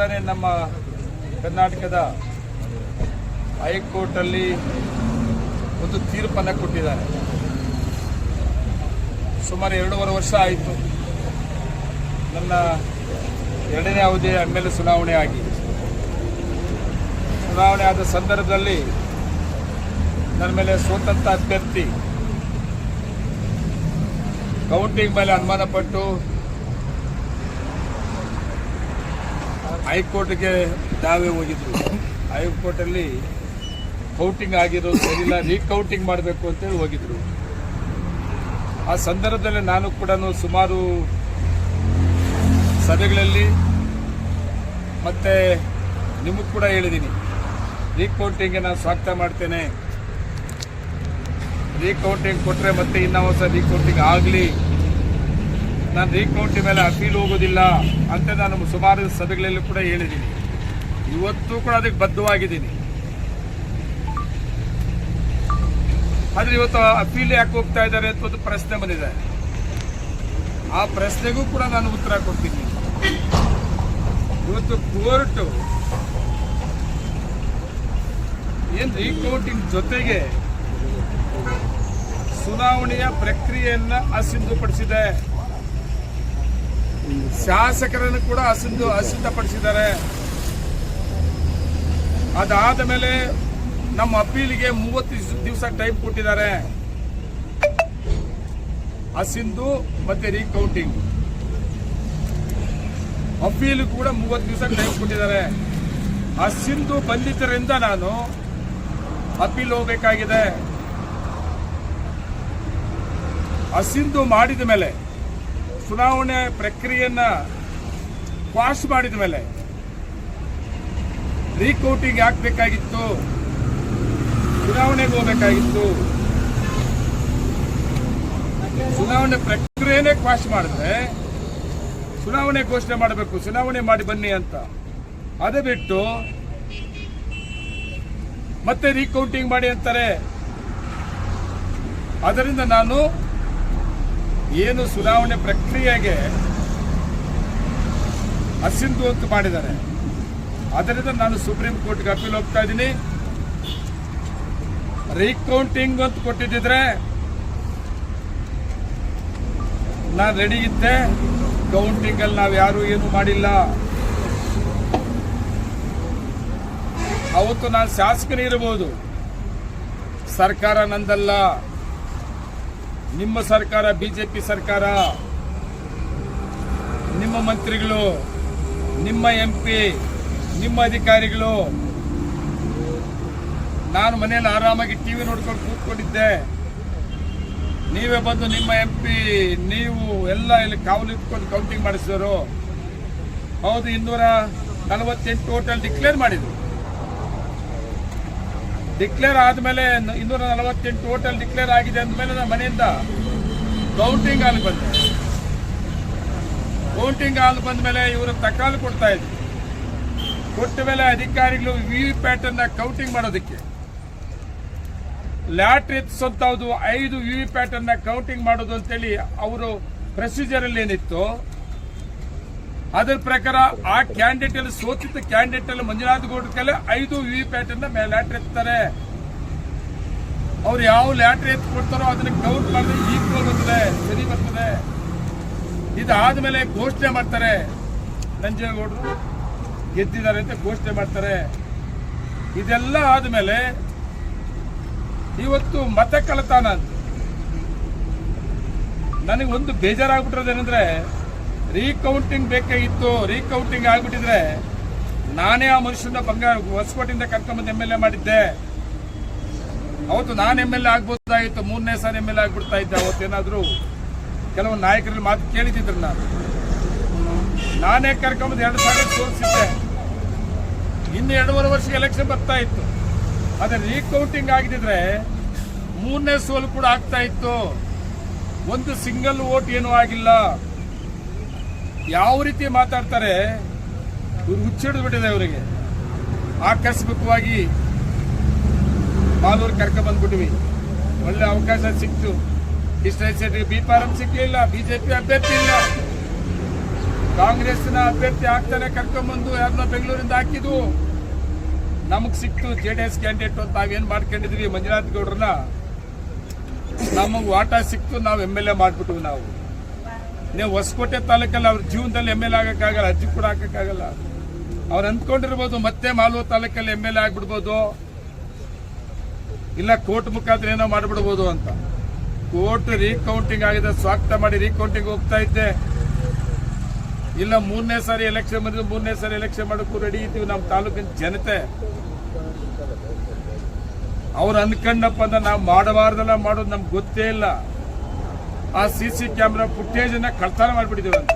ತಾನೇ ನಮ್ಮ ಕರ್ನಾಟಕದ ಹೈಕೋರ್ಟಲ್ಲಿ ಒಂದು ತೀರ್ಪನ್ನು ಕೊಟ್ಟಿದ್ದಾರೆ. ಸುಮಾರು ಎರಡೂವರೆ ವರ್ಷ ಆಯಿತು. ನನ್ನ ಎರಡನೇ ಅವಧಿ ಎಂ ಎಲ್ ಚುನಾವಣೆ ಆಗಿ ಚುನಾವಣೆ ಆದ ಸಂದರ್ಭದಲ್ಲಿ ನನ್ನ ಮೇಲೆ ಸ್ವತಂತ್ರ ಅಭ್ಯರ್ಥಿ ಕೌಂಟಿಂಗ್ ಮೇಲೆ ಅನುಮಾನ ಹೈಕೋರ್ಟ್ಗೆ ದಾವೆ ಹೋಗಿದ್ರು. ಹೈಕೋರ್ಟಲ್ಲಿ ಕೌಂಟಿಂಗ್ ಆಗಿರೋ ಸರಿಯಿಲ್ಲ, ರೀಕೌಂಟಿಂಗ್ ಮಾಡಬೇಕು ಅಂತೇಳಿ ಹೋಗಿದ್ರು. ಆ ಸಂದರ್ಭದಲ್ಲಿ ನಾನು ಕೂಡ ಸುಮಾರು ಸಭೆಗಳಲ್ಲಿ ಮತ್ತೆ ನಿಮಗೆ ಕೂಡ ಹೇಳಿದ್ದೀನಿ ರೀಕೌಂಟಿಂಗ್ಗೆ ನಾನು ಸ್ವಾಗತ ಮಾಡ್ತೇನೆ. ರೀಕೌಂಟಿಂಗ್ ಕೊಟ್ಟರೆ ಮತ್ತೆ ಇನ್ನೂ ಹೊಸ ರೀಕೌಂಟಿಂಗ್ ಆಗಲಿ. ನಾನು ರೀಕೌಂಟ್ ಮೇಲೆ ಅಪೀಲ್ ಹೋಗೋದಿಲ್ಲ ಅಂತ ನಾನು ಸುಮಾರು ಸಭೆಗಳಲ್ಲಿ ಕೂಡ ಹೇಳಿದ್ದೀನಿ. ಇವತ್ತು ಕೂಡ ಅದಕ್ಕೆ ಬದ್ಧವಾಗಿದ್ದೀನಿ. ಆದರೆ ಇವತ್ತು ಅಪೀಲ್ ಯಾಕೆ ಹೋಗ್ತಾ ಇದ್ದಾರೆ ಅಂತ ಒಂದು ಪ್ರಶ್ನೆ ಬಂದಿದೆ. ಆ ಪ್ರಶ್ನೆಗೂ ಕೂಡ ನಾನು ಉತ್ತರ ಕೊಡ್ತೀನಿ. ಇವತ್ತು ಕೋರ್ಟ್ ಏನ್ ರೀಕೌಂಟಿನ ಜೊತೆಗೆ ಚುನಾವಣೆಯ ಪ್ರಕ್ರಿಯೆಯನ್ನ ಅಸಿಂಧುಪಡಿಸಿದೆ. ಶಾಸಕರನ್ನು ಕೂಡ ಅಸಿಂಧು ಅಸಿದ್ಧಪಡಿಸಿದ್ದಾರೆ ಅದಾದ ಮೇಲೆ ನಮ್ಮ ಅಪೀಲಿಗೆ ಮೂವತ್ತು ದಿವಸ ಟೈಮ್ ಕೊಟ್ಟಿದ್ದಾರೆ. ಅಸಿಂಧು ಮತ್ತೆ ರೀಕೌಂಟಿಂಗ್ ಅಪೀಲ್ ಕೂಡ ಮೂವತ್ತು ದಿವಸ ಟೈಮ್ ಕೊಟ್ಟಿದ್ದಾರೆ. ಅಸಿಂಧು ಬಂದಿದ್ದರಿಂದ ನಾನು ಅಪೀಲ್ ಹೋಗಬೇಕಾಗಿದೆ. ಅಸಿಂಧು ಮಾಡಿದ ಮೇಲೆ ಚುನಾವಣೆ ಪ್ರಕ್ರಿಯೆಯನ್ನ ಕ್ವಾಶ್ ಮಾಡಿದ ಮೇಲೆ ರೀಕೌಂಟಿಂಗ್ ಹಾಕ್ಬೇಕಾಗಿತ್ತು ಚುನಾವಣೆಗೆ ಹೋಗಬೇಕಾಗಿತ್ತು. ಚುನಾವಣೆ ಪ್ರಕ್ರಿಯೆನೇ ಕ್ವಾಶ್ ಮಾಡಿದ್ರೆ ಚುನಾವಣೆ ಘೋಷಣೆ ಮಾಡಬೇಕು, ಚುನಾವಣೆ ಮಾಡಿ ಬನ್ನಿ ಅಂತ. ಅದೇ ಬಿಟ್ಟು ಮತ್ತೆ ರೀಕೌಂಟಿಂಗ್ ಮಾಡಿ ಅಂತಾರೆ. ಅದರಿಂದ ನಾನು ಏನು ಚುನಾವಣೆ ಪ್ರಕ್ರಿಯೆಗೆ ಅಸಿಂಧು ಅಂತ ಮಾಡಿದ್ದಾರೆ. ಅದರಿಂದ ನಾನು ಸುಪ್ರೀಂ ಕೋರ್ಟ್ಗೆ ಅಪೀಲ್ ಹೋಗ್ತಾ ಇದ್ದೀನಿ. ರೀಕೌಂಟಿಂಗ್ ಅಂತ ಕೊಟ್ಟಿದ್ದಿದ್ರೆ ನಾನು ರೆಡಿ ಇದ್ದೆ. ಕೌಂಟಿಂಗ್ ಅಲ್ಲಿ ನಾವು ಯಾರು ಏನು ಮಾಡಿಲ್ಲ. ಅವತ್ತು ನಾನು ಶಾಸಕನಿರಬಹುದು ಸರ್ಕಾರ ನಂದಲ್ಲ. ನಿಮ್ಮ ಸರ್ಕಾರ, ಬಿಜೆಪಿ ಸರ್ಕಾರ, ನಿಮ್ಮ ಮಂತ್ರಿಗಳು, ನಿಮ್ಮ ಎಂ ನಿಮ್ಮ ಅಧಿಕಾರಿಗಳು, ನಾನು ಮನೆಯಲ್ಲಿ ಆರಾಮಾಗಿ ಟಿವಿ ನೋಡ್ಕೊಂಡು ಕೂತ್ಕೊಂಡಿದ್ದೆ. ನೀವೇ ಬಂದು ನಿಮ್ಮ ಎಂ ನೀವು ಎಲ್ಲ ಇಲ್ಲಿ ಕಾವಲು ಇಟ್ಕೊಂಡು ಕೌಂಟಿಂಗ್ ಮಾಡಿಸಿದರು ಹೌದು, ಇನ್ನೂರ ನಲವತ್ತೆಂಟು ಟೋಟಲ್ ಡಿಕ್ಲೇರ್ ಮಾಡಿದ್ರು. ಡಿಕ್ಲೇರ್ ಆದಮೇಲೆ ಇನ್ನೂರ ನಲವತ್ತೆಂಟು ಟೋಟಲ್ ಡಿಕ್ಲೇರ್ ಆಗಿದೆ ಅಂದಮೇಲೆ ನಾನು ಮನೆಯಿಂದ ಕೌಂಟಿಂಗ್ ಹಾಲ್ ಬಂದೆ ಕೌಂಟಿಂಗ್ ಹಾಲ್ ಬಂದ ಮೇಲೆ ಇವರು ತಕಾಲು ಕೊಡ್ತಾ ಇದ್ರು. ಕೊಟ್ಟ ಮೇಲೆ ಅಧಿಕಾರಿಗಳು ವಿ ವಿ ಪ್ಯಾಟನ್ನ ಕೌಂಟಿಂಗ್ ಮಾಡೋದಕ್ಕೆ. ಲ್ಯಾಟ್ರಿ ಎತ್ತಿಸೋಂಥದ್ದು ಐದು ವಿ ವಿ ಪ್ಯಾಟ್ ಅನ್ನ ಕೌಂಟಿಂಗ್ ಮಾಡೋದು ಅಂತೇಳಿ ಅವರು ಪ್ರೊಸೀಜರಲ್ಲಿ ಏನಿತ್ತು? ಅದರ ಪ್ರಕಾರ ಆ ಕ್ಯಾಂಡಿಡೇಟ್ ಅಲ್ಲಿ ಸೋತಿದ್ದ ಕ್ಯಾಂಡಿಡೇಟ್ ಅಲ್ಲಿ ಮಂಜುನಾಥ್ ಕೈಲಿ ಐದು ವಿ ಪ್ಯಾಟ್ ಅನ್ನ ಲ್ಯಾಟ್ರ್ ಎತ್ತಾರೆ. ಅವ್ರು ಯಾವ ಲ್ಯಾಟ್ರ್ ಎತ್ತು ಕೊಡ್ತಾರೋ ಅದನ್ನ ಕೌಂಟ್ ಮಾಡಿದ್ರೆ ಈಕ್ವಲ್ ಬರ್ತದೆ, ಸರಿ ಬರ್ತದೆ. ಇದಾದ್ಮೇಲೆ ಘೋಷಣೆ ಮಾಡ್ತಾರೆ ನಂಜೇಗೌಡರು ಗೆದ್ದಿದ್ದಾರೆ ಅಂತ ಘೋಷಣೆ ಮಾಡ್ತಾರೆ. ಇದೆಲ್ಲ ಆದ್ಮೇಲೆ ಇವತ್ತು ಮತ ಕಳತಾನ ನನಗೆ ಒಂದು ಬೇಜಾರಾಗ್ಬಿಟ್ಟಿರೋದೇನೆಂದ್ರೆ ರೀಕೌಂಟಿಂಗ್ ಬೇಕಾಗಿತ್ತು ರೀಕೌಂಟಿಂಗ್ ಆಗ್ಬಿಟ್ಟಿದ್ರೆ ನಾನೇ ಆ ಮನುಷ್ಯನ ಬಂಗಾರ ಹೊಸಕೋಟಿಂದ ಕರ್ಕೊಂಬಂದು ಎಂ ಎಲ್ ಎ ಮಾಡಿದ್ದೆ. ಅವತ್ತು ನಾನು ಎಂ ಎಲ್ ಎ ಆಗ್ಬೋದಾಗಿತ್ತು, ಮೂರನೇ ಸಾರಿ ಎಂ ಎಲ್ ಎ ಆಗ್ಬಿಡ್ತಾ ಇದ್ದೆ. ಅವತ್ತೇನಾದರೂ ಕೆಲವು ನಾಯಕರಲ್ಲಿ ಮಾತು ಕೇಳಿದ್ರು ನಾನು. ನಾನೇ ಕರ್ಕೊಂಬಂದು ಎರಡು ಸಾವಿರ ತೋರಿಸಿದ್ದೆ ಇನ್ನು ಎರಡೂವರೆ ವರ್ಷ ಎಲೆಕ್ಷನ್ ಬರ್ತಾ ಇತ್ತು. ಅದೇ ರೀಕೌಂಟಿಂಗ್ ಆಗಿದ್ರೆ ಮೂರನೇ ಸೋಲು ಕೂಡ ಆಗ್ತಾ ಇತ್ತು. ಒಂದು ಸಿಂಗಲ್ ವೋಟ್ ಏನೂ ಆಗಿಲ್ಲ. ಯಾವ ರೀತಿ ಮಾತಾಡ್ತಾರೆ, ಇವ್ರು ಹುಚ್ಚಿಡಿದು ಬಿಟ್ಟಿದೆ ಅವರಿಗೆ. ಆಕಸ್ಮಿಕವಾಗಿ ಮಾಲೂರು ಕರ್ಕೊಂಡ್ಬಂದ್ಬಿಟ್ವಿ ಒಳ್ಳೆ ಅವಕಾಶ ಸಿಕ್ತು. ಇಷ್ಟು ಬಿ ಪಾರಂ ಸಿಕ್ಕಲಿಲ್ಲ ಬಿಜೆಪಿ ಅಭ್ಯರ್ಥಿ ಇಲ್ಲ. ಕಾಂಗ್ರೆಸ್ನ ಅಭ್ಯರ್ಥಿ ಆಗ್ತಾನೆ ಕರ್ಕೊಂಬಂದು ಯಾರನ್ನ ಬೆಂಗಳೂರಿಂದ ಹಾಕಿದ್ವು ನಮಗ್ ಸಿಕ್ತು ಜೆ ಡಿ ಎಸ್ ಕ್ಯಾಂಡಿಡೇಟ್ ಅಂತ ನಾವೇನ್ ಮಾಡ್ಕೊಂಡಿದ್ವಿ, ಮಂಜುನಾಥ್ ಗೌಡ್ರನ್ನ. ನಮಗ್ ವಾಟ ಸಿಕ್ತು, ನಾವು ಎಂ ಎಲ್ ಎ ನಾವು. ನೀವು ಹೊಸಕೋಟೆ ತಾಲೂಕಲ್ಲಿ ಅವ್ರ ಜೀವನದಲ್ಲಿ ಎಂ ಎಲ್ ಆಗೋಕ್ಕಾಗಲ್ಲ, ಅರ್ಜಿ ಕೂಡ ಹಾಕಕ್ಕಾಗಲ್ಲ. ಅವ್ರು ಅಂದ್ಕೊಂಡಿರ್ಬೋದು ಮತ್ತೆ ಮಾಲೂರು ತಾಲೂಕಲ್ಲಿ ಎಂ ಎಲ್ ಎ ಆಗ್ಬಿಡ್ಬೋದು. ಇಲ್ಲ ಕೋರ್ಟ್ ಮುಖಾಂತರ ಏನೋ ಮಾಡ್ಬಿಡ್ಬೋದು ಅಂತ. ಕೋರ್ಟ್ ರೀಕೌಂಟಿಂಗ್ ಆಗಿದೆ, ಸ್ವಾಗತ ಮಾಡಿ ರೀಕೌಂಟಿಂಗ್ ಹೋಗ್ತಾ ಇದ್ದೆ. ಇಲ್ಲ ಮೂರನೇ ಸಾರಿ ಎಲೆಕ್ಷನ್ ಬಂದಿದ್ದು, ಮೂರನೇ ಸಾರಿ ಎಲೆಕ್ಷನ್ ಮಾಡೋಕ್ಕೂ ರೆಡಿ ಇದ್ದೀವಿ ನಮ್ಮ ತಾಲೂಕಿನ ಜನತೆ. ಅವ್ರು ಅಂದ್ಕೊಂಡಪ್ಪ ಅಂದ್ರೆ ನಾವು ಮಾಡಬಾರ್ದಲ್ಲ ಮಾಡೋದು ನಮ್ಗೆ ಗೊತ್ತೇ ಇಲ್ಲ. ಆ ಸಿ ಸಿ ಕ್ಯಾಮ್ರಾ ಫುಟೇಜ್ ಅನ್ನ ಕಳ್ತನ ಮಾಡ್ಬಿಟ್ಟಿದೀವಿ ಅಂತ.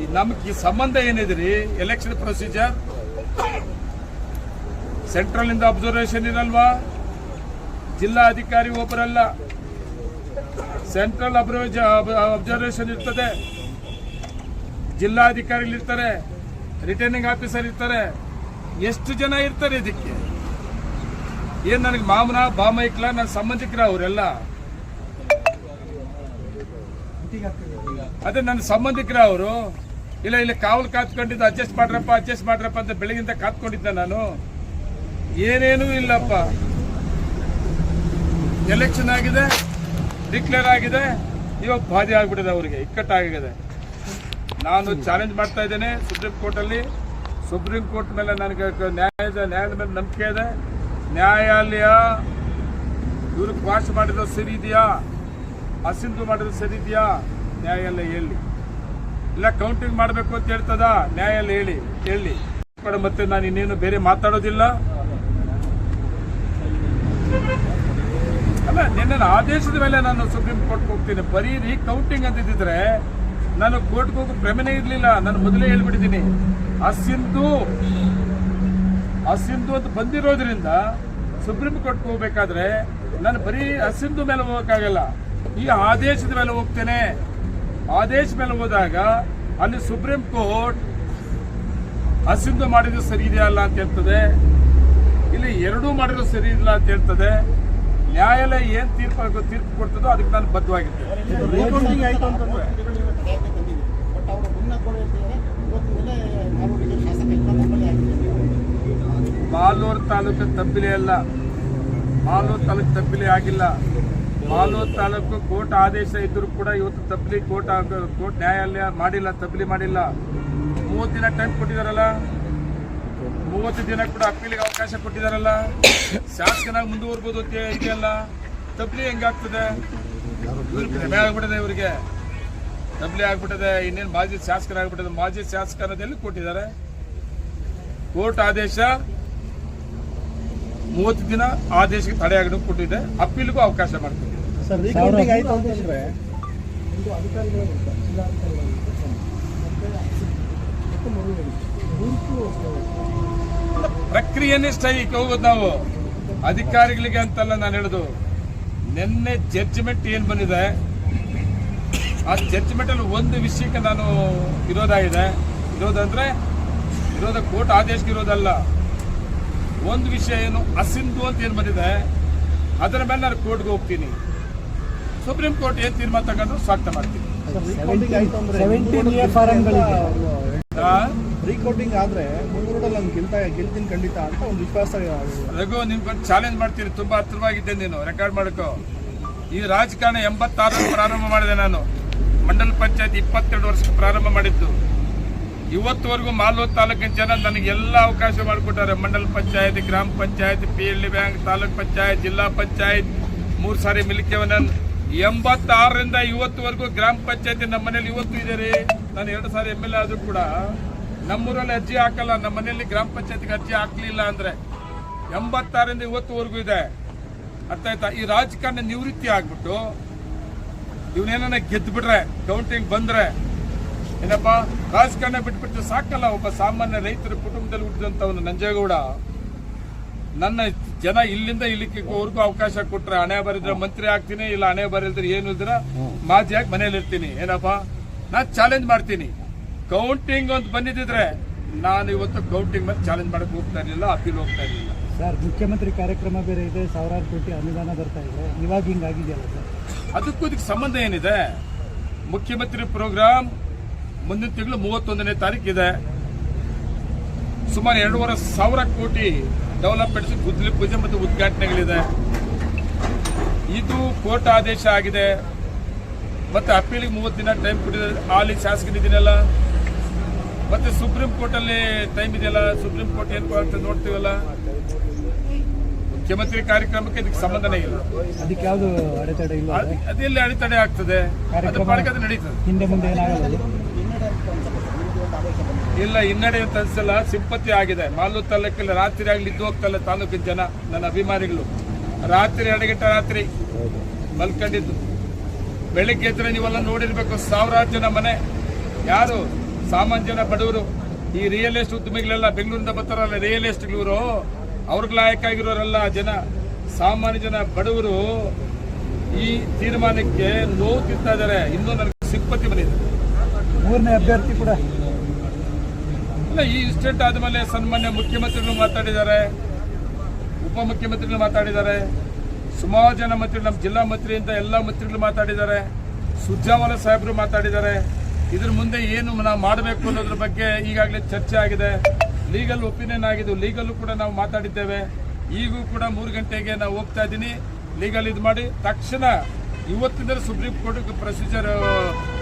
ಈ ನಮ್ಗೆ ಈ ಸಂಬಂಧ ಏನಿದ್ರಿ? ಎಲೆಕ್ಷನ್ ಪ್ರೊಸೀಜರ್ ಸೆಂಟ್ರಲ್ ಇಂದ ಅಬ್ಸರ್ವೇಷನ್ ಇರಲ್ವಾ? ಜಿಲ್ಲಾ ಅಧಿಕಾರಿ ಒಬ್ಬರಲ್ಲ. ಸೆಂಟ್ರಲ್ ಅಬ್ಸರ್ವೇಷನ್ ಇರ್ತದೆ. ಜಿಲ್ಲಾಧಿಕಾರಿಗಳಿರ್ತಾರೆ ರಿಟರ್ನಿಂಗ್ ಆಫೀಸರ್ ಇರ್ತಾರೆ. ಎಷ್ಟು ಜನ ಇರ್ತಾರೆ ಇದಕ್ಕೆ? ಏನ್ ನನಗೆ ಮಾಮನ, ಬಾಮೈಕ್ಲ, ನನ್ನ ಸಂಬಂಧಿಕರ ಅವರೆಲ್ಲ? ಅದೇ ನನ್ನ ಸಂಬಂಧಿಕರ ಅವರು ಇಲ್ಲ, ಇಲ್ಲಿ ಕಾವಲು ಕಾತ್ಕೊಂಡಿದ್ದು ಅಡ್ಜಸ್ಟ್ ಮಾಡ್ರಪ್ಪ ಅಡ್ಜಸ್ಟ್ ಮಾಡ್ರಪ್ಪ ಅಂತ ಬೆಳಗಿಂದ ಕಾತ್ಕೊಂಡಿದ್ದೆ ನಾನು. ಏನೇನೂ ಇಲ್ಲಪ್ಪ. ಎಲೆಕ್ಷನ್ ಆಗಿದೆ ಡಿಕ್ಲೇರ್ ಆಗಿದೆ, ಇವಾಗ ಬಾಧೆ ಆಗ್ಬಿಟ್ಟಿದೆ ಅವರಿಗೆ, ಇಕ್ಕಟ್ಟಾಗಿದೆ. ನಾನು ಚಾಲೆಂಜ್ ಮಾಡ್ತಾ ಇದ್ದೇನೆ ಸುಪ್ರೀಂ ಕೋರ್ಟಲ್ಲಿ ಸುಪ್ರೀಂ ಕೋರ್ಟ್ ಮೇಲೆ ನನಗೆ ನ್ಯಾಯದ ನ್ಯಾಯದ ಮೇಲೆ ನಂಬಿಕೆ ಇದೆ. ನ್ಯಾಯಾಲಯ, ಇವರು ಕ್ವಾಶ್ ಮಾಡಿದ ಸರಿ ಇದೆಯಾ? ಅಸಿಂಧು ಮಾಡೋದು ಸರಿ ಇದೆಯಾ ನ್ಯಾಯಾಲಯ ಹೇಳಿ. ಇಲ್ಲ ಕೌಂಟಿಂಗ್ ಮಾಡಬೇಕು ಅಂತ ಹೇಳ್ತದ, ನ್ಯಾಯಾಲಯ ಹೇಳಿ ಹೇಳಿ ಮತ್ತೆ ನಾನು ಇನ್ನೇನು ಬೇರೆ ಮಾತಾಡೋದಿಲ್ಲ? ಅಲ್ಲ, ನಿನ್ನೆ ಆದೇಶದ ಮೇಲೆ ನಾನು ಸುಪ್ರೀಂ ಕೋರ್ಟ್ಗೆ ಹೋಗ್ತೀನಿ. ಬರೀ ರೀ ಕೌಂಟಿಂಗ್ ಅಂತಿದ್ರೆ ನಾನು ಕೋರ್ಟ್ಗೆ ಹೋಗೋ ಭ್ರಮೆನೇ ಇರಲಿಲ್ಲ. ನಾನು ಮೊದಲೇ ಹೇಳ್ಬಿಟ್ಟಿದ್ದೀನಿ. ಅಸಿಂಧು ಅಸಿಂಧು ಅಂತ ಬಂದಿರೋದ್ರಿಂದ ಸುಪ್ರೀಂ ಕೋರ್ಟ್ಗೆ ಹೋಗ್ಬೇಕಾದ್ರೆ ನಾನು ಬರೀ ಅಸಿಂಧು ಮೇಲೆ ಹೋಗಕ್ಕಾಗಲ್ಲ. ಈ ಆದೇಶದ ಮೇಲೆ ಹೋಗ್ತೇನೆ. ಆದೇಶ ಮೇಲೆ ಹೋದಾಗ ಅಲ್ಲಿ ಸುಪ್ರೀಂ ಕೋರ್ಟ್ ಅಸಿಂಧು ಮಾಡಿದ್ರು ಸರಿ ಇದೆಯಾ ಅಲ್ಲ ಅಂತ ಹೇಳ್ತದೆ. ಇಲ್ಲಿ ಎರಡೂ ಮಾಡಿದ್ರು ಸರಿ ಇಲ್ಲ ಅಂತ ಹೇಳ್ತದೆ. ನ್ಯಾಯಾಲಯ ಏನ್ ತೀರ್ಪು ತೀರ್ಪು ಕೊಡ್ತದೋ ಅದಕ್ಕೆ ನಾನು ಆಗಿದೆ ಮಾಲೂರು ತಾಲೂಕು ತಬ್ಬಿಲಿ ಅಲ್ಲ. ಮಾಲೂರು ತಾಲೂಕು ತಬ್ಬಿಲಿ ಆಗಿಲ್ಲ. ಮಾಲೂರು ತಾಲೂಕು ಕೋರ್ಟ್ ಆದೇಶ ಇದ್ರು ಕೂಡ ಇವತ್ತು ತಬ್ಲಿ ಕೋರ್ಟ್ ಕೋರ್ಟ್ ನ್ಯಾಯಾಲಯ ಮಾಡಿಲ್ಲ ತಬ್ಲಿ ಮಾಡಿಲ್ಲ. ಮೂವತ್ತು ದಿನ ಟೈಮ್ ಕೊಟ್ಟಿದಾರಲ್ಲ? ಮೂವತ್ತು ದಿನ ಕೂಡ ಅಪ್ಪೀಲಿಗೆ ಅವಕಾಶ ಕೊಟ್ಟಿದಾರಲ್ಲ? ಶಾಸಕನಾಗಿ ಮುಂದುವರ್ಬೋದು ಅಂತ ಇದೆಯಲ್ಲ? ತಬ್ಲಿ ಹೆಂಗಾಗ್ತದೆ ಆಗ್ಬಿಟ್ಟದೆ ಇವರಿಗೆ. ತಬ್ಲಿ ಆಗ್ಬಿಟ್ಟಿದೆ, ಇನ್ನೇನು ಮಾಜಿ ಶಾಸಕರಾಗ್ಬಿಟ್ಟಿದೆ ಮಾಜಿ ಶಾಸಕರದಲ್ಲಿ ಕೊಟ್ಟಿದ್ದಾರೆ? ಕೋರ್ಟ್ ಆದೇಶ ಮೂವತ್ತು ದಿನ ಆದೇಶಕ್ಕೆ ತಡೆ ಕೊಟ್ಟಿದೆ. ಅಪ್ಪೀಲ್ಗೂ ಅವಕಾಶ ಮಾಡ್ತೀವಿ ಸರ್ ರೀಕೌಂಟಿಂಗ್ ಆಯ್ತು ಅಂತಂದ್ರೆ ಒಂದು ಅಧಿಕಾರಿಗಳು ಇರ್ತಾರೆ, ಜಿಲ್ಲಾಧಿಕಾರಿಗಳು ಇರ್ತಾರೆ, ಮತ್ತೆ ಮತ್ತೆ ಮರುಳು ಮೂರ್ಕು ಪ್ರಕ್ರಿಯೆನೇ ಸ್ಟೈಕ್ ಹೋಗೋದು ನಾವು. ಅಧಿಕಾರಿಗಳಿಗೆ ಅಂತಲ್ಲ ನಾನು ಹೇಳುದು. ನಿನ್ನೆ ಜಡ್ಜ್ಮೆಂಟ್ ಏನ್ ಬಂದಿದೆ? ಆ ಜಡ್ಜ್ಮೆಂಟ್ ಅಲ್ಲಿ ಒಂದು ವಿಷಯಕ್ಕೆ ನಾನು ವಿರೋಧ ಇದೆ ವಿರೋಧ ಅಂದ್ರೆ ವಿರೋಧ ಕೋರ್ಟ್ ಆದೇಶಕ್ಕೆ ಇರೋದಲ್ಲ ಒಂದು ವಿಷಯ ಏನು ಅಸಿಂಧು ಅಂತ ಏನು ಬಂದಿದೆ? ಅದರ ಮೇಲೆ ನಾನು ಕೋರ್ಟ್ಗೆ ಹೋಗ್ತೀನಿ. ಸುಪ್ರೀಂ ಕೋರ್ಟ್ ಏನ್ ತೀರ್ಮಾನ ತಗೊಂಡ್ರು ಸ್ವಾಗತ ರೀಕೌಂಟಿಂಗ್ ಫಾರಂಗಳಿಗೆ ಆ? ಆದ್ರೆ ಮುಂಗೂರಲ್ಲಿ ನಾನು ಗೆಲ್ತಾ ಗೆಲ್ತೀನಿ ಖಂಡಿತ ಅಂತ ಒಂದು ವಿಶ್ವಾಸ ರಘು ಚಾಲೆಂಜ್ ಮಾಡ್ತೀರಿ. ತುಂಬಾ ಹತ್ರವಾಗಿದ್ದೆ ನೀನು. ರೆಕಾರ್ಡ್ ಮಾಡ್ಕೋ. ಈ ರಾಜಕಾರಣ ಎಂಬತ್ತಾರರಲ್ಲಿ ಪ್ರಾರಂಭ ಮಾಡಿದೆ ನಾನು. ಮಂಡಲ ಪಂಚಾಯತ್ ಇಪ್ಪತ್ತೆರಡು ವರ್ಷಕ್ಕೆ ಪ್ರಾರಂಭ ಮಾಡಿದ್ದು. ಇವತ್ತುವರೆಗೂ ಮಾಲೂರು ತಾಲೂಕಿನ ಜನ ನನಗೆ ಎಲ್ಲ ಅವಕಾಶ ಮಾಡಿಕೊಟ್ಟಾರೆ. ಮಂಡಲ ಪಂಚಾಯತ್ ಗ್ರಾಮ panchayat P L bank taluk panchayat ಜಿಲ್ಲಾ ಪಂಚಾಯತ್ ಮೂರು ಸಾರಿ ಮಿಲ್ಕಿಯವನನ್ ಎಂಬತ್ತಾರರಿಂದ ಇವತ್ತುವರೆಗೂ ಗ್ರಾಮ ಪಂಚಾಯತಿ ನಮ್ಮ ಮನೇಲಿ ಇವತ್ತು ಇದೆ ನಾನು ಎರಡು ಸಾರಿ ಎಂ ಎಲ್ ಎ ಆದ್ರೂ ಕೂಡ ನಮ್ಮೂರಲ್ಲಿ ಅರ್ಜಿ ಹಾಕಲ್ಲ, ನಮ್ಮ ಮನೆಯಲ್ಲಿ ಗ್ರಾಮ ಪಂಚಾಯತಿಗೆ ಅರ್ಜಿ ಹಾಕಲಿಲ್ಲ ಅಂದ್ರೆ ಎಂಬತ್ತಾರರಿಂದ ಇವತ್ತುವರೆಗೂ ಇದೆ. ಅರ್ಥ ಆಯ್ತಾ? ಈ ರಾಜಕಾರಣ ನಿವೃತ್ತಿ ಆಗ್ಬಿಟ್ಟು ಇವನೇನ ಗೆದ್ದುಬಿಟ್ರೆ ಕೌಂಟಿಂಗ್ ಬಂದ್ರೆ ಏನಪ್ಪ? ರಾಜಕಾರಣ ಬಿಟ್ಬಿಟ್ಟು ಸಾಕಲ್ಲ ಒಬ್ಬ ಸಾಮಾನ್ಯ ರೈತರ ಕುಟುಂಬದಲ್ಲಿ ಹುಟ್ಟಿದಂತವನು ನಂಜೇಗೌಡ. ನನ್ನ ಜನ ಇಲ್ಲಿಂದ ಇಲ್ಲಿವರೆಗೂ ಅವಕಾಶ ಕೊಟ್ರೆ ಹಣೆ ಬರಿದ್ರೆ ಮಂತ್ರಿ ಆಗ್ತೀನಿ ಇಲ್ಲ ಹಣೆ ಬರಿದ್ರೆ ಏನು ಇದ್ರ ಮಾಜಿಯಾಗಿ ಮನೇಲಿ ಇರ್ತೀನಿ. ಏನಪ್ಪ? ನಾ ಚಾಲೆಂಜ್ ಮಾಡ್ತೀನಿ. ಕೌಂಟಿಂಗ್ ಅಂತ ಬಂದಿದ್ರೆ ನಾನು ಇವತ್ತು ಕೌಂಟಿಂಗ್ ಮೇಲೆ ಚಾಲೆಂಜ್ ಮಾಡಕ್ ಹೋಗ್ತಾ ಇರಲಿಲ್ಲ ಅಪೀಲ್ ಹೋಗ್ತಾ ಇರಲಿಲ್ಲ. ಸರ್ ಮುಖ್ಯಮಂತ್ರಿ ಕಾರ್ಯಕ್ರಮ ಬೇರೆ ಇದೆ ಸಾವಿರಾರು ಕೋಟಿ ಅನುದಾನ ಬರ್ತಾ ಇದೆ. ಇವಾಗ ಹಿಂಗಾಗಿದೆಯಲ್ಲ ಸರ್? ಅದಕ್ಕೂ ಇದಕ್ಕೆ ಸಂಬಂಧ ಏನಿದೆ? ಮುಖ್ಯಮಂತ್ರಿ ಪ್ರೋಗ್ರಾಮ್ ಮುಂದಿನ ತಿಂಗಳು ಮೂವತ್ತೊಂದನೇ ತಾರೀಕಿದೆ. ಸುಮಾರು ಎರಡೂವರೆ ಸಾವಿರ ಕೋಟಿ ಡೆವಲಪ್ಮೆಂಟ್ಸ್ ಗುದ್ದಲಿ ಪೂಜೆ ಮತ್ತು ಉದ್ಘಾಟನೆಗಳಿದೆ. ಇದು ಕೋರ್ಟ್ ಆದೇಶ ಆಗಿದೆ. ಮತ್ತೆ ಅಪೀಲಿಗೆ ಮೂವತ್ತು ದಿನ ಟೈಮ್ ಕೊಟ್ಟಿದ್ದಾರೆ ಆಲಿ ಶಾಸಕರಿದ್ದೀನಲ್ಲ ಮತ್ತೆ ಸುಪ್ರೀಂ ಕೋರ್ಟ್ ಅಲ್ಲಿ ಟೈಮ್ ಇದೆಯಲ್ಲ? ಸುಪ್ರೀಂ ಕೋರ್ಟ್ ಏನು ಅಂತ ನೋಡ್ತೀವಲ್ಲ? ಮುಖ್ಯಮಂತ್ರಿ ಕಾರ್ಯಕ್ರಮಕ್ಕೆ ಇದಕ್ಕೆ ಸಂಬಂಧನೇ ಇಲ್ಲ. ಅದಕ್ಕೆ ಯಾವುದು ಅಡೆತಡೆ ಇಲ್ಲ ಅದ್- ಅದೆಲ್ಲಿ ಅಡೆತಡೆ ಆಗ್ತದೆ? ಅದು ನಡೀತದೆ. ಹಿಂದೆ ಮುಂದೆ ಏನಾಗಲ್ಲ? ಇಲ್ಲ ಹಿನ್ನಡೆ ಅಂತ ಅನ್ಸಲ್ಲ, ಸಿಂಪತಿ ಆಗಿದೆ. ಮಾಲು ತಾಲೂಕಲ್ಲಿ ರಾತ್ರಿ ಆಗಲಿ ಇದ್ದು ಹೋಗ್ತಲ್ಲ ತಾಲೂಕಿನ ಜನ, ನನ್ನ ಅಭಿಮಾನಿಗಳು. ರಾತ್ರಿ ಗಂಟೆ ರಾತ್ರಿ ಮಲ್ಕೊಂಡಿದ್ದು. ಬೆಳಿಗ್ಗೆ ಎದ್ರೆ ನೀವೆಲ್ಲ ನೋಡಿರ್ಬೇಕು, ಸಾವಿರಾರು ಜನ ಮನೆ. ಯಾರು? ಸಾಮಾನ್ಯ ಜನ, ಬಡವರು. ಈ ರಿಯಲ್ ಎಸ್ಟ್ ಉದ್ಯಮಿಗಳೆಲ್ಲ ಬೆಂಗಳೂರಿಂದ ಬರ್ತಾರಲ್ಲ ರಿಯಲ್ ಎಸ್ಟೇಟ್ಗಳು ಅವ್ರಿಗೆ ಲಾಯಕ ಆಗಿರೋರೆಲ್ಲ ಜನ, ಸಾಮಾನ್ಯ ಜನ, ಬಡವರು ಈ ತೀರ್ಮಾನಕ್ಕೆ ನೋವು ತಿಂತಾ ಇದ್ದಾರೆ. ಇನ್ನೂ ನನಗೆ ಸಿಂಪತಿ ಬಂದಿದೆ ಮೂರನೇ ಅಭ್ಯರ್ಥಿ ಕೂಡ ಇಲ್ಲ, ಈ ಇನ್ಸಿಡೆಂಟ್ ಆದಮೇಲೆ ಸನ್ಮಾನ್ಯ ಮುಖ್ಯಮಂತ್ರಿಗಳು ಮಾತಾಡಿದ್ದಾರೆ ಉಪಮುಖ್ಯಮಂತ್ರಿಗಳು ಮಾತಾಡಿದ್ದಾರೆ, ಸುಮಾರು ಜನ ಮಂತ್ರಿಗಳು, ನಮ್ಮ ಜಿಲ್ಲಾ ಮಂತ್ರಿಯಿಂದ ಎಲ್ಲ ಮಂತ್ರಿಗಳು ಮಾತಾಡಿದ್ದಾರೆ, ಸುರ್ಜಾವಾಲ ಸಾಹೇಬರು ಮಾತಾಡಿದ್ದಾರೆ. ಇದ್ರ ಮುಂದೆ ಏನು ನಾವು ಮಾಡಬೇಕು ಅನ್ನೋದ್ರ ಬಗ್ಗೆ ಈಗಾಗಲೇ ಚರ್ಚೆ ಆಗಿದೆ. ಲೀಗಲ್ ಒಪಿನಿಯನ್ ಆಗಿದ್ದು ಲೀಗಲ್ಲೂ ಕೂಡ ನಾವು ಮಾತಾಡಿದ್ದೇವೆ. ಈಗೂ ಕೂಡ ಮೂರು ಗಂಟೆಗೆ ನಾವು ಹೋಗ್ತಾ ಇದ್ದೀನಿ. ಲೀಗಲ್ ಇದು ಮಾಡಿ, ತಕ್ಷಣ ಇವತ್ತಿಂದ ಸುಪ್ರೀಂ ಕೋರ್ಟ್ ಪ್ರೊಸೀಜರ್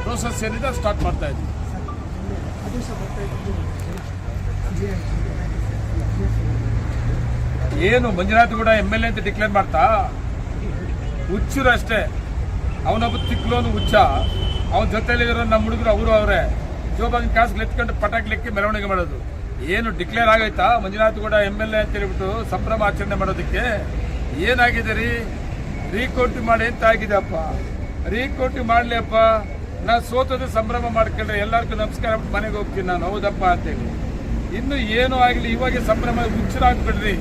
ಪ್ರೋಸೆಸ್ ಏನಿದೆ ಸ್ಟಾರ್ಟ್ ಮಾಡ್ತಾ ಇದ್ದೀವಿ ಆದೇಶ ಬರ್ತಾ ಇದ್ದು ಏನು, ಮಂಜುನಾಥ್ ಕೂಡ ಎಂ ಎಲ್ ಎ ಅಂತ ಡಿಕ್ಲೇರ್ ಮಾಡ್ತಾ? ಹುಚ್ಚರು ಅಷ್ಟೇ. ಅವನೊಬ್ಬ ತಿಕ್ಲೋನು ಹುಚ್ಚ. ಅವನ ಜೊತೆಲಿರೋ ನಮ್ಮ ಹುಡುಗರು ಅವರು ಅವರೇ. ಜೋಬಾಗಿನ ಕಾಸು ಎತ್ಕೊಂಡು ಪಟಾಕಿ ಲೆಕ್ಕಿ ಮೆರವಣಿಗೆ ಮಾಡೋದು. ಏನು ಡಿಕ್ಲೇರ್ ಆಗೈತಾ? ಮಂಜುನಾಥ್ ಕೂಡ ಎಂ ಎಲ್ ಎ ಅಂತ ಹೇಳ್ಬಿಟ್ಟು ಸಂಭ್ರಮ ಆಚರಣೆ ಮಾಡೋದಕ್ಕೆ? ಏನಾಗಿದೆ ರೀ? ರೀಕೋಟಿ ಮಾಡಿ ಅಂತ ಆಗಿದೆ ಅಪ್ಪ? ರೀಕೋಟಿ ಮಾಡ್ಲಿ ಅಪ್ಪ. ನಾ ಸೋತದ ಸಂಭ್ರಮ ಮಾಡ್ಕೊಂಡ್ರೆ ಎಲ್ಲರಿಗೂ ನಮಸ್ಕಾರ ಮನೆಗೆ ಹೋಗ್ತೀನಿ ನಾನು. ಹೌದಪ್ಪ ಅಂತೇಳಿ. ಇನ್ನು ಏನು ಆಗಲಿ ಇವಾಗ ಸಂಭ್ರಮ ಹುಚ್ಚರಾಗ್ಬಿಡ್ರಿ